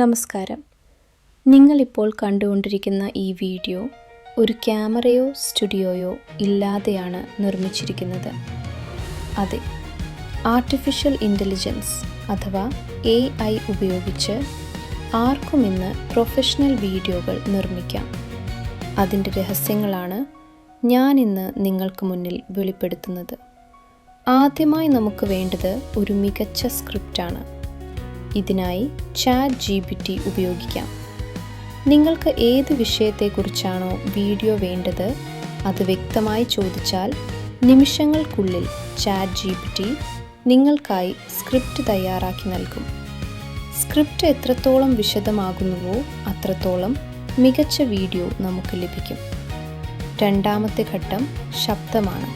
നമസ്കാരം. നിങ്ങളിപ്പോൾ കണ്ടുകൊണ്ടിരിക്കുന്ന ഈ വീഡിയോ ഒരു ക്യാമറയോ സ്റ്റുഡിയോയോ ഇല്ലാതെയാണ് നിർമ്മിച്ചിരിക്കുന്നത്. അതെ ആർട്ടിഫിഷ്യൽ ഇന്റലിജൻസ് അഥവാ എ ഐ ഉപയോഗിച്ച് ആർക്കും ഇന്ന് പ്രൊഫഷണൽ വീഡിയോകൾ നിർമ്മിക്കാം. അതിന്റെ രഹസ്യങ്ങളാണ് ഞാൻ ഇന്ന് നിങ്ങൾക്ക് മുന്നിൽ വെളിപ്പെടുത്തുന്നത്. ആദ്യമായി നമുക്ക് വേണ്ടത് ഒരു മികച്ച സ്ക്രിപ്റ്റാണ് ഇതിനായി ചാറ്റ് ജി പി ടി ഉപയോഗിക്കാം. നിങ്ങൾക്ക് ഏത് വിഷയത്തെക്കുറിച്ചാണോ വീഡിയോ വേണ്ടത് അത് വ്യക്തമായി ചോദിച്ചാൽ നിമിഷങ്ങൾക്കുള്ളിൽ ചാറ്റ് ജി പി ടി നിങ്ങൾക്കായി സ്ക്രിപ്റ്റ് തയ്യാറാക്കി നൽകും. സ്ക്രിപ്റ്റ് എത്രത്തോളം വിശദമാകുന്നുവോ അത്രത്തോളം മികച്ച വീഡിയോ നമുക്ക് ലഭിക്കും. രണ്ടാമത്തെ ഘട്ടം ശബ്ദമാണ്.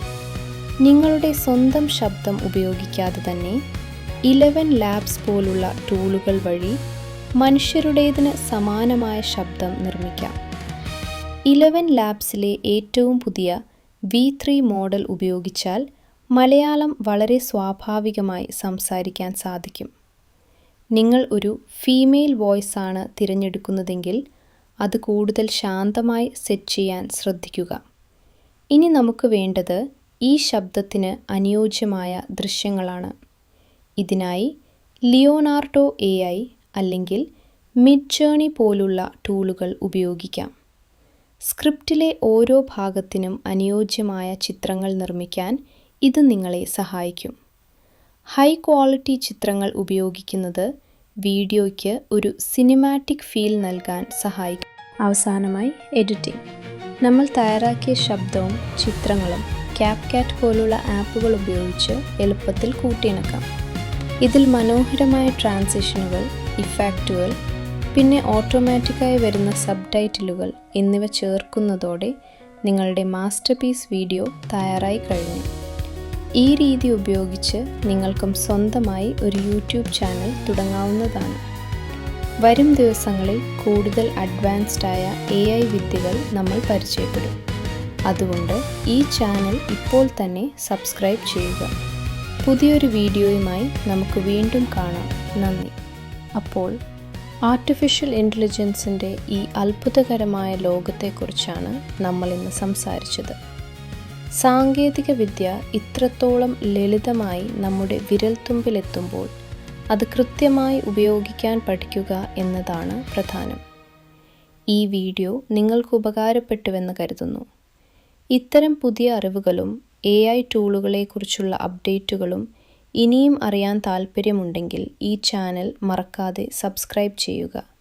നിങ്ങളുടെ സ്വന്തം ശബ്ദം ഉപയോഗിക്കാതെ തന്നെ ഇലവൻ ലാബ്സ് പോലുള്ള ടൂളുകൾ വഴി മനുഷ്യരുടേതിന് സമാനമായ ശബ്ദം നിർമ്മിക്കാം. ഇലവൻ ലാബ്സിലെ ഏറ്റവും പുതിയ വി ത്രീ മോഡൽ ഉപയോഗിച്ചാൽ മലയാളം വളരെ സ്വാഭാവികമായി സംസാരിക്കാൻ സാധിക്കും. നിങ്ങൾ ഒരു ഫീമെയിൽ വോയിസ് ആണ് തിരഞ്ഞെടുക്കുന്നതെങ്കിൽ അത് കൂടുതൽ ശാന്തമായി സെറ്റ് ചെയ്യാൻ ശ്രദ്ധിക്കുക. ഇനി നമുക്ക് വേണ്ടത് ഈ ശബ്ദത്തിന് അനുയോജ്യമായ ദൃശ്യങ്ങളാണ്. ഇതിനായി ലിയോനാർഡോ എ ഐ അല്ലെങ്കിൽ മിഡ് ജേണി പോലുള്ള ടൂളുകൾ ഉപയോഗിക്കാം. സ്ക്രിപ്റ്റിലെ ഓരോ ഭാഗത്തിനും അനുയോജ്യമായ ചിത്രങ്ങൾ നിർമ്മിക്കാൻ ഇത് നിങ്ങളെ സഹായിക്കും. ഹൈ ക്വാളിറ്റി ചിത്രങ്ങൾ ഉപയോഗിക്കുന്നത് വീഡിയോയ്ക്ക് ഒരു സിനിമാറ്റിക് ഫീൽ നൽകാൻ സഹായിക്കും. അവസാനമായി എഡിറ്റിംഗ്. നമ്മൾ തയ്യാറാക്കിയ ശബ്ദവും ചിത്രങ്ങളും ക്യാപ്കാറ്റ് പോലുള്ള ആപ്പുകൾ ഉപയോഗിച്ച് എളുപ്പത്തിൽ കൂട്ടിയിണക്കാം. ഇതിൽ മനോഹരമായ ട്രാൻസിഷനുകൾ ഇഫാക്റ്റുകൾ പിന്നെ ഓട്ടോമാറ്റിക്കായി വരുന്ന സബ് ടൈറ്റിലുകൾ എന്നിവ ചേർക്കുന്നതോടെ നിങ്ങളുടെ മാസ്റ്റർ പീസ് വീഡിയോ തയ്യാറായി കഴിഞ്ഞു. ഈ രീതി ഉപയോഗിച്ച് നിങ്ങൾക്കും സ്വന്തമായി ഒരു യൂട്യൂബ് ചാനൽ തുടങ്ങാവുന്നതാണ്. വരും ദിവസങ്ങളിൽ കൂടുതൽ അഡ്വാൻസ്ഡ് ആയ എ ഐ വിദ്യകൾ നമ്മൾ പരിചയപ്പെടും. അതുകൊണ്ട് ഈ ചാനൽ ഇപ്പോൾ തന്നെ സബ്സ്ക്രൈബ് ചെയ്യുക. പുതിയൊരു വീഡിയോയുമായി നമുക്ക് വീണ്ടും കാണാം. നന്ദി. അപ്പോൾ ആർട്ടിഫിഷ്യൽ ഇന്റലിജൻസിന്റെ ഈ അത്ഭുതകരമായ ലോകത്തെക്കുറിച്ചാണ് നമ്മൾ ഇന്ന് സംസാരിച്ചത്. സാങ്കേതിക വിദ്യ ഇത്രത്തോളം ലളിതമായി നമ്മുടെ വിരൽത്തുമ്പിലെത്തുമ്പോൾ അത് കൃത്യമായി ഉപയോഗിക്കാൻ പഠിക്കുക എന്നതാണ് പ്രധാനം. ഈ വീഡിയോ നിങ്ങൾക്ക് ഉപകാരപ്പെട്ടുവെന്ന് കരുതുന്നു. ഇത്തരം പുതിയ അറിവുകളും എ ഐ ടൂളുകളെക്കുറിച്ചുള്ള അപ്ഡേറ്റുകളും ഇനിയും അറിയാൻ താൽപ്പര്യമുണ്ടെങ്കിൽ ഈ ചാനൽ മറക്കാതെ സബ്സ്ക്രൈബ് ചെയ്യുക.